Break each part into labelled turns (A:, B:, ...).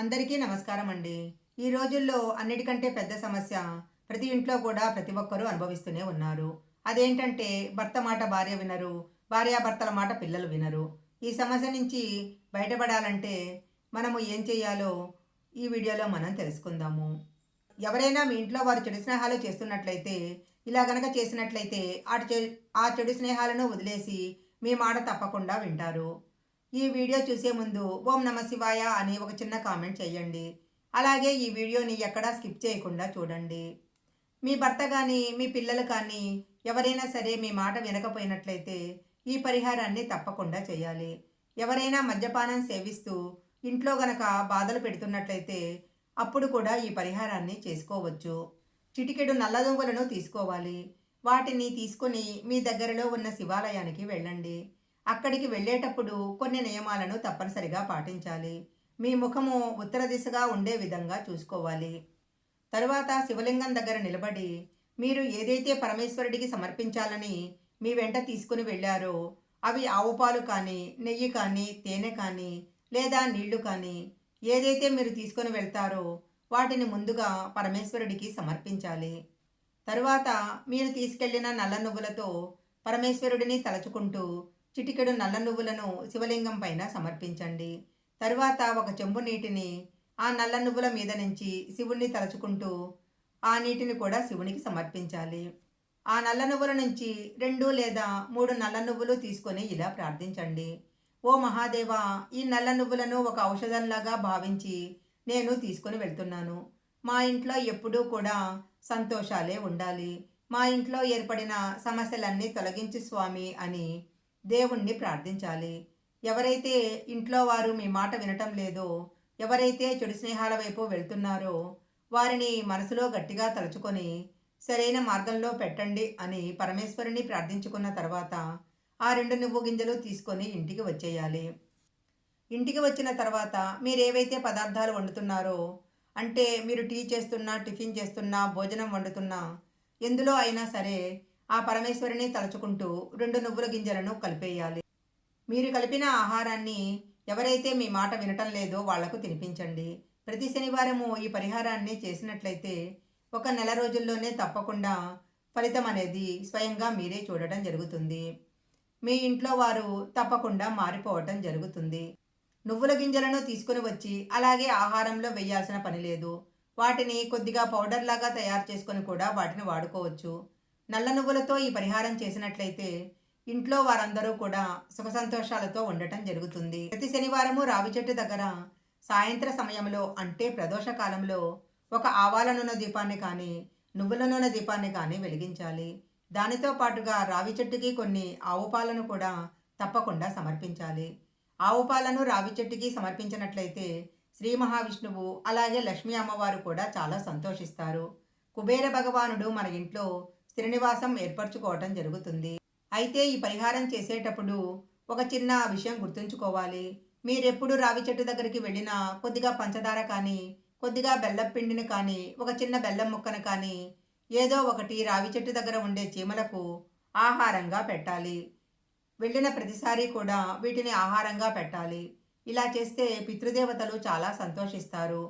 A: అందరికీ నమస్కారం అండి. ఈ రోజుల్లో అన్నిటికంటే పెద్ద సమస్య ప్రతి ఇంట్లో కూడా ప్రతి ఒక్కరూ అనుభవిస్తూనే ఉన్నారు. అదేంటంటే భర్త మాట భార్య వినరు భార్యాభర్తల మాట పిల్లలు వినరు. ఈ సమస్య నుంచి బయటపడాలంటే మనము ఏం చేయాలో ఈ వీడియోలో మనం తెలుసుకుందాము. ఎవరైనా మీ ఇంట్లో వారు చెడు స్నేహాలు చేస్తున్నట్లయితే ఇలా గనక చేసినట్లయితే ఆ చెడు ఆ చెడు స్నేహాలను వదిలేసి మీ మాట తప్పకుండా వింటారు. ఈ వీడియో చూసే ముందు ఓం నమ శివాయ అని ఒక చిన్న కామెంట్ చేయండి. అలాగే ఈ వీడియోని ఎక్కడా స్కిప్ చేయకుండా చూడండి. మీ భర్త కానీ మీ పిల్లలు కానీ ఎవరైనా సరే మీ మాట వినకపోయినట్లయితే ఈ పరిహారాన్ని తప్పకుండా చేయాలి. ఎవరైనా మద్యపానం సేవిస్తూ ఇంట్లో గనక బాధలు పెడుతున్నట్లయితే అప్పుడు కూడా ఈ పరిహారాన్ని చేసుకోవచ్చు. చిటికెడు నల్లదుంగలను తీసుకోవాలి. వాటిని తీసుకొని మీ దగ్గరలో ఉన్న శివాలయానికి వెళ్ళండి. అక్కడికి వెళ్ళేటప్పుడు కొన్ని నియమాలను తప్పనిసరిగా పాటించాలి. మీ ముఖము ఉత్తర దిశగా ఉండే విధంగా చూసుకోవాలి. తరువాత శివలింగం దగ్గర నిలబడి మీరు ఏదైతే పరమేశ్వరుడికి సమర్పించాలని మీ వెంట తీసుకుని వెళ్ళారో అవి ఆవు పాలు కానీ నెయ్యి కానీ తేనె కానీ లేదా నీళ్ళు కానీ ఏదైతే మీరు తీసుకొని వెళ్తారో వాటిని ముందుగా పరమేశ్వరుడికి సమర్పించాలి. తరువాత మీరు తీసుకెళ్ళిన నల్ల నువ్వులతో పరమేశ్వరుడిని తలచుకుంటూ చిటికెడు నల్ల నువ్వులను శివలింగం పైన సమర్పించండి. తరువాత ఒక చెంబు నీటిని ఆ నల్ల నువ్వుల మీద నుంచి శివుణ్ణి తలుచుకుంటూ ఆ నీటిని కూడా శివునికి సమర్పించాలి. ఆ నల్ల నువ్వుల నుంచి రెండు లేదా మూడు నల్ల నువ్వులు తీసుకొని ఇలా ప్రార్థించండి. ఓ మహాదేవ ఈ నల్ల నువ్వులను ఒక ఔషధంలాగా భావించి నేను తీసుకొని వెళ్తున్నాను. మా ఇంట్లో ఎప్పుడూ కూడా సంతోషాలే ఉండాలి. మా ఇంట్లో ఏర్పడిన సమస్యలన్నీ తొలగించు స్వామి అని దేవుణ్ణి ప్రార్థించాలి. ఎవరైతే ఇంట్లో వారు మీ మాట వినటం లేదో ఎవరైతే చెడు స్నేహాల వైపు వెళ్తున్నారో వారిని మనసులో గట్టిగా తలుచుకొని సరైన మార్గంలో పెట్టండి అని పరమేశ్వరుని ప్రార్థించుకున్న తర్వాత ఆ రెండు నువ్వు గింజలు తీసుకొని ఇంటికి వచ్చేయాలి. ఇంటికి వచ్చిన తర్వాత మీరు ఏవైతే పదార్థాలు వండుతున్నారో అంటే మీరు టీ చేస్తున్నా టిఫిన్ చేస్తున్నా భోజనం వండుతున్నా ఎందులో అయినా సరే ఆ పరమేశ్వరిని తలుచుకుంటూ రెండు నువ్వుల గింజలను కలిపేయాలి. మీరు కలిపిన ఆహారాన్ని ఎవరైతే మీ మాట వినటం లేదో వాళ్ళకు తినిపించండి. ప్రతి శనివారము ఈ పరిహారాన్ని చేసినట్లయితే ఒక నెల రోజుల్లోనే తప్పకుండా ఫలితం అనేది స్వయంగా మీరే చూడటం జరుగుతుంది. మీ ఇంట్లో వారు తప్పకుండా మారిపోవటం జరుగుతుంది. నువ్వుల గింజలను తీసుకుని వచ్చి అలాగే ఆహారంలో వేయాల్సిన పని లేదు. వాటిని కొద్దిగా పౌడర్ లాగా తయారు చేసుకొని కూడా వాటిని వాడుకోవచ్చు. నల్ల నువ్వులతో ఈ పరిహారం చేసినట్లయితే ఇంట్లో వారందరూ కూడా సుఖ సంతోషాలతో ఉండటం జరుగుతుంది. ప్రతి శనివారము రావి చెట్టు దగ్గర సాయంత్ర సమయంలో అంటే ప్రదోష కాలంలో ఒక ఆవాల నూనె దీపాన్ని కానీ నువ్వుల నూనె దీపాన్ని కానీ వెలిగించాలి. దానితో పాటుగా రావి చెట్టుకి కొన్ని ఆవు పాలను కూడా తప్పకుండా సమర్పించాలి. ఆవు పాలను రావి చెట్టుకి సమర్పించినట్లయితే శ్రీ మహావిష్ణువు అలాగే లక్ష్మీ అమ్మవారు కూడా చాలా సంతోషిస్తారు. కుబేర భగవానుడు మన ఇంట్లో శ్రీనివాసం ఏర్పరచుకోవటం జరుగుతుంది. అయితే ఈ పరిహారం చేసేటప్పుడు ఒక చిన్న విషయం గుర్తుంచుకోవాలి. మీరెప్పుడు రావి చెట్టు దగ్గరికి వెళ్ళినా కొద్దిగా పంచదార కానీ కొద్దిగా బెల్లం పిండిని కానీ ఒక చిన్న బెల్లం ముక్కను కానీ ఏదో ఒకటి రావి చెట్టు దగ్గర ఉండే చీమలకు ఆహారంగా పెట్టాలి. వెళ్ళిన ప్రతిసారి కూడా వీటిని ఆహారంగా పెట్టాలి. ఇలా చేస్తే పితృదేవతలు చాలా సంతోషిస్తారు.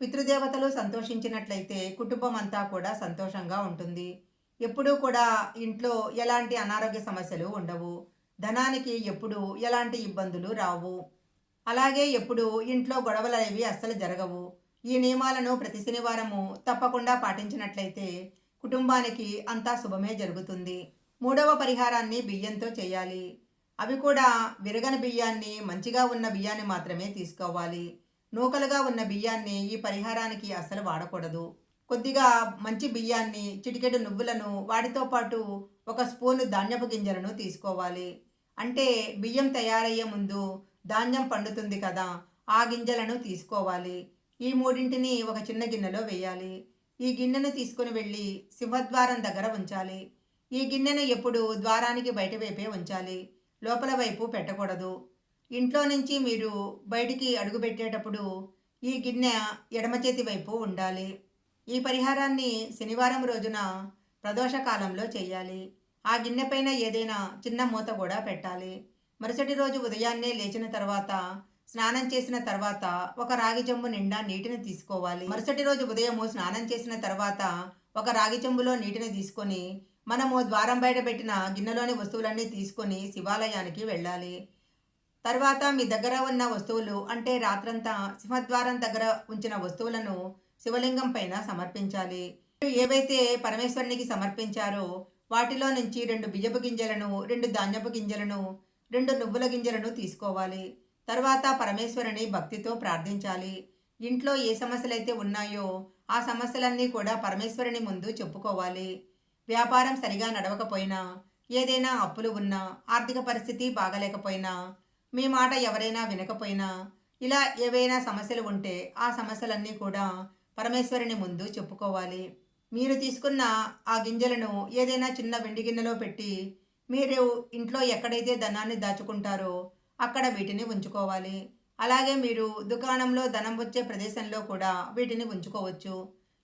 A: పితృదేవతలు సంతోషించినట్లయితే కుటుంబం అంతా కూడా సంతోషంగా ఉంటుంది. ఎప్పుడూ కూడా ఇంట్లో ఎలాంటి అనారోగ్య సమస్యలు ఉండవు. ధనానికి ఎప్పుడు ఎలాంటి ఇబ్బందులు రావు. అలాగే ఎప్పుడు ఇంట్లో గొడవలు అనేవి అస్సలు జరగవు. ఈ నియమాలను ప్రతి శనివారము తప్పకుండా పాటించినట్లయితే కుటుంబానికి అంతా శుభమే జరుగుతుంది. మూడవ పరిహారాన్ని బియ్యంతో చేయాలి. అవి కూడా విరగని బియ్యాన్ని మంచిగా ఉన్న బియ్యాన్ని మాత్రమే తీసుకోవాలి. నూకలుగా ఉన్న బియ్యాన్ని ఈ పరిహారానికి అస్సలు వాడకూడదు. కొద్దిగా మంచి బియ్యాన్ని చిటికెడు నువ్వులను వాటితో పాటు ఒక స్పూను ధాన్యపు గింజలను తీసుకోవాలి. అంటే బియ్యం తయారయ్యే ముందు ధాన్యం పండుతుంది కదా ఆ గింజలను తీసుకోవాలి. ఈ మూడింటిని ఒక చిన్న గిన్నెలో వేయాలి. ఈ గిన్నెను తీసుకుని వెళ్ళి సింహద్వారం దగ్గర ఉంచాలి. ఈ గిన్నెను ఎప్పుడు ద్వారానికి బయట వైపే ఉంచాలి. లోపల వైపు పెట్టకూడదు. ఇంట్లో నుంచి మీరు బయటికి అడుగుపెట్టేటప్పుడు ఈ గిన్నె ఎడమ చేతి వైపు ఉండాలి. ఈ పరిహారాన్ని శనివారం రోజున ప్రదోషకాలంలో చేయాలి. ఆ గిన్నె పైన ఏదైనా చిన్న మూత కూడా పెట్టాలి. మరుసటి రోజు ఉదయాన్నే లేచిన తర్వాత స్నానం చేసిన తర్వాత ఒక రాగి చెంబు నిండా నీటిని తీసుకోవాలి. మరుసటి రోజు ఉదయము స్నానం చేసిన తర్వాత ఒక రాగి చెంబులో నీటిని తీసుకొని మనము ద్వారం బయట పెట్టిన గిన్నెలోని వస్తువులన్నీ తీసుకొని శివాలయానికి వెళ్ళాలి. తర్వాత మీ దగ్గర ఉన్న వస్తువులు అంటే రాత్రంతా సింహద్వారం దగ్గర ఉంచిన వస్తువులను శివలింగం పైన సమర్పించాలి. ఏవైతే పరమేశ్వరునికి సమర్పించారో వాటిలో నుంచి రెండు బియ్యపు గింజలను రెండు ధాన్యపు గింజలను రెండు నువ్వుల గింజలను తీసుకోవాలి. తర్వాత పరమేశ్వరుని భక్తితో ప్రార్థించాలి. ఇంట్లో ఏ సమస్యలైతే ఉన్నాయో ఆ సమస్యలన్నీ కూడా పరమేశ్వరుని ముందు చెప్పుకోవాలి. వ్యాపారం సరిగా నడవకపోయినా ఏదైనా అప్పులు ఉన్నా ఆర్థిక పరిస్థితి బాగలేకపోయినా మీ మాట ఎవరైనా వినకపోయినా ఇలా ఏవైనా సమస్యలు ఉంటే ఆ సమస్యలన్నీ కూడా పరమేశ్వరుని ముందు చెప్పుకోవాలి. మీరు తీసుకున్న ఆ గింజలను ఏదైనా చిన్న వెండి గిన్నెలో పెట్టి మీరు ఇంట్లో ఎక్కడైతే ధనాన్ని దాచుకుంటారో అక్కడ వీటిని ఉంచుకోవాలి. అలాగే మీరు దుకాణంలో ధనం వచ్చే ప్రదేశంలో కూడా వీటిని ఉంచుకోవచ్చు.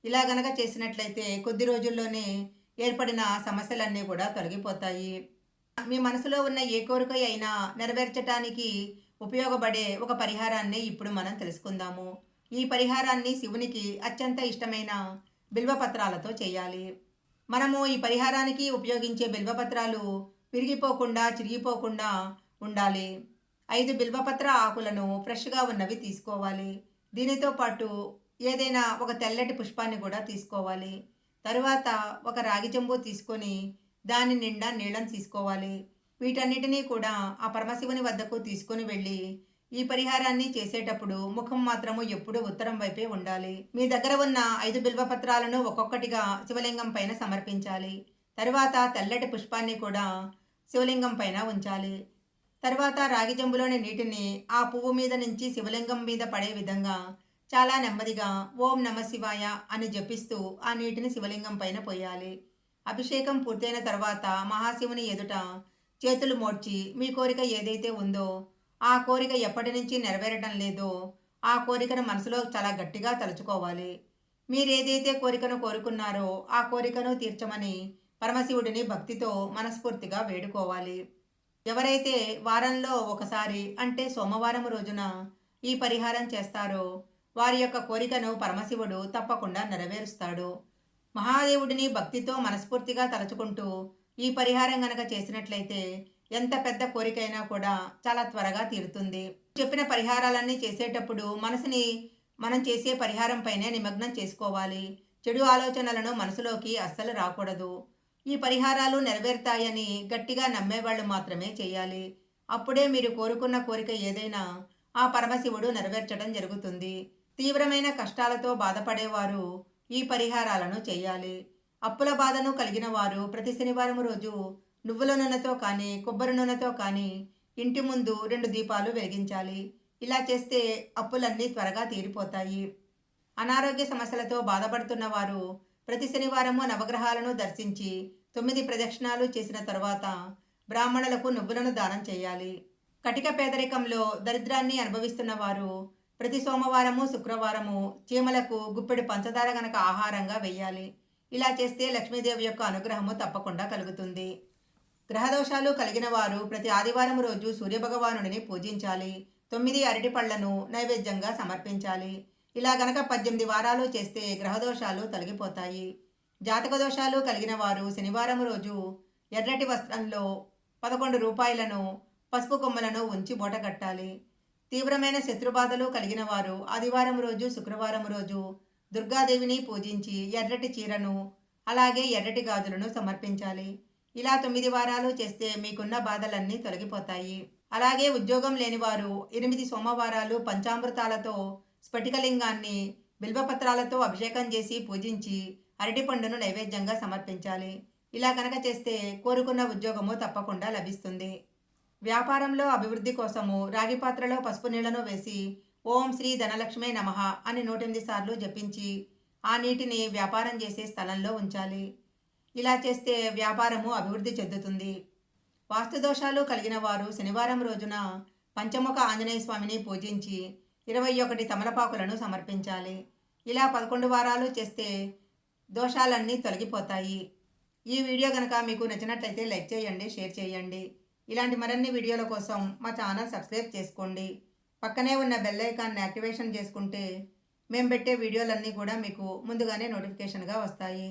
A: ఇలా గనక చేసినట్లయితే కొద్ది రోజుల్లోనే ఏర్పడిన సమస్యలన్నీ కూడా తొలగిపోతాయి. మీ మనసులో ఉన్న ఏ కోరిక అయినా నెరవేర్చటానికి ఉపయోగపడే ఒక పరిహారాన్ని ఇప్పుడు మనం తెలుసుకుందాము. ఈ పరిహారాన్ని శివునికి అత్యంత ఇష్టమైన బిల్వపత్రాలతో చేయాలి. మనము ఈ పరిహారానికి ఉపయోగించే బిల్వపత్రాలు విరిగిపోకుండా చిరిగిపోకుండా ఉండాలి. ఐదు బిల్వపత్ర ఆకులను ఫ్రెష్గా ఉన్నవి తీసుకోవాలి. దీనితో పాటు ఏదైనా ఒక తెల్లటి పుష్పాన్ని కూడా తీసుకోవాలి. తరువాత ఒక రాగి చెంబు తీసుకొని దాని నిండా నీళ్ళని తీసుకోవాలి. వీటన్నిటినీ కూడా ఆ పరమశివుని వద్దకు తీసుకొని వెళ్ళి ఈ పరిహారాన్ని చేసేటప్పుడు ముఖం మాత్రము ఎప్పుడూ ఉత్తరం వైపే ఉండాలి. మీ దగ్గర ఉన్న ఐదు బిల్వపత్రాలను ఒక్కొక్కటిగా శివలింగం పైన సమర్పించాలి. తరువాత తెల్లటి పుష్పాన్ని కూడా శివలింగం పైన ఉంచాలి. తర్వాత రాగి జంబులోని నీటిని ఆ పువ్వు మీద నుంచి శివలింగం మీద పడే విధంగా చాలా నెమ్మదిగా ఓం నమ శివాయ అని జపిస్తూ ఆ నీటిని శివలింగం పైన పోయాలి. అభిషేకం పూర్తయిన తర్వాత మహాశివుని ఎదుట చేతులు మోడ్చి మీ కోరిక ఏదైతే ఉందో ఆ కోరిక ఎప్పటి నుంచి నెరవేరడం లేదో ఆ కోరికను మనసులో చాలా గట్టిగా తలుచుకోవాలి. మీరేదైతే కోరికను కోరుకున్నారో ఆ కోరికను తీర్చమని పరమశివుడిని భక్తితో మనస్ఫూర్తిగా వేడుకోవాలి. ఎవరైతే వారంలో ఒకసారి అంటే సోమవారం రోజున ఈ పరిహారం చేస్తారో వారి యొక్క కోరికను పరమశివుడు తప్పకుండా నెరవేరుస్తాడు. మహాదేవుడిని భక్తితో మనస్ఫూర్తిగా తలుచుకుంటూ ఈ పరిహారం గనక చేసినట్లయితే ఎంత పెద్ద కోరికైనా కూడా చాలా త్వరగా తీరుతుంది. చెప్పిన పరిహారాలన్నీ చేసేటప్పుడు మనసుని మనం చేసే పరిహారం పైనే నిమగ్నం చేసుకోవాలి. చెడు ఆలోచనలను మనసులోకి అస్సలు రాకూడదు. ఈ పరిహారాలు నెరవేరుతాయని గట్టిగా నమ్మేవాళ్ళు మాత్రమే చేయాలి. అప్పుడే మీరు కోరుకున్న కోరిక ఏదైనా ఆ పరమశివుడు నెరవేర్చడం జరుగుతుంది. తీవ్రమైన కష్టాలతో బాధపడేవారు ఈ పరిహారాలను చేయాలి. అప్పుల బాధను కలిగిన వారు ప్రతి శనివారం రోజు నువ్వుల నూనెతో కానీ కొబ్బరి నూనెతో కానీ ఇంటి ముందు రెండు దీపాలు వెలిగించాలి. ఇలా చేస్తే అప్పులన్నీ త్వరగా తీరిపోతాయి. అనారోగ్య సమస్యలతో బాధపడుతున్న వారు ప్రతి శనివారము నవగ్రహాలను దర్శించి తొమ్మిది ప్రదక్షిణాలు చేసిన తరువాత బ్రాహ్మణులకు నువ్వులను దానం చేయాలి. కటిక పేదరికంలో దరిద్రాన్ని అనుభవిస్తున్న వారు ప్రతి సోమవారము శుక్రవారము చీమలకు గుప్పెడు పంచదార గనక ఆహారంగా వెయ్యాలి. ఇలా చేస్తే లక్ష్మీదేవి యొక్క అనుగ్రహము తప్పకుండా కలుగుతుంది. గ్రహదోషాలు కలిగిన వారు ప్రతి ఆదివారం రోజు సూర్యభగవానుడిని పూజించాలి. తొమ్మిది అరటి పళ్ళను నైవేద్యంగా సమర్పించాలి. ఇలా గనక పద్దెనిమిది వారాలు చేస్తే గ్రహదోషాలు తొలగిపోతాయి. జాతక దోషాలు కలిగిన వారు శనివారం రోజు ఎర్రటి వస్త్రంలో పదకొండు రూపాయలను పసుపు కొమ్మలను ఉంచి బోట కట్టాలి. తీవ్రమైన శత్రుబాధలు కలిగిన వారు ఆదివారం రోజు శుక్రవారం రోజు దుర్గాదేవిని పూజించి ఎర్రటి చీరను అలాగే ఎర్రటి గాజులను సమర్పించాలి. ఇలా తొమ్మిది వారాలు చేస్తే మీకున్న బాధలన్నీ తొలగిపోతాయి. అలాగే ఉద్యోగం లేనివారు ఎనిమిది సోమవారాలు పంచామృతాలతో స్ఫటికలింగాన్ని బిల్వపత్రాలతో అభిషేకం చేసి పూజించి అరటిపండును నైవేద్యంగా సమర్పించాలి. ఇలా కనుక చేస్తే కోరుకున్న ఉద్యోగము తప్పకుండా లభిస్తుంది. వ్యాపారంలో అభివృద్ధి కోసము రాగి పాత్రలో పసుపు నీళ్ళను వేసి ఓం శ్రీ ధనలక్ష్మే నమ అని నూటెనిమిది సార్లు జపించి ఆ నీటిని వ్యాపారం చేసే స్థలంలో ఉంచాలి. ఇలా చేస్తే వ్యాపారము అభివృద్ధి చెందుతుంది. వాస్తుదోషాలు కలిగిన వారు శనివారం రోజున పంచముఖ ఆంజనేయ స్వామిని పూజించి ఇరవై ఒకటి తమలపాకులను సమర్పించాలి. ఇలా పదకొండు వారాలు చేస్తే దోషాలన్నీ తొలగిపోతాయి. ఈ వీడియో కనుక మీకు నచ్చినట్లయితే లైక్ చేయండి షేర్ చేయండి. ఇలాంటి మరిన్ని వీడియోల కోసం మా ఛానల్ సబ్స్క్రైబ్ చేసుకోండి. పక్కనే ఉన్న బెల్ ఐకాన్ని యాక్టివేషన్ చేసుకుంటే మేము పెట్టే వీడియోలన్నీ కూడా మీకు ముందుగానే నోటిఫికేషన్గా వస్తాయి.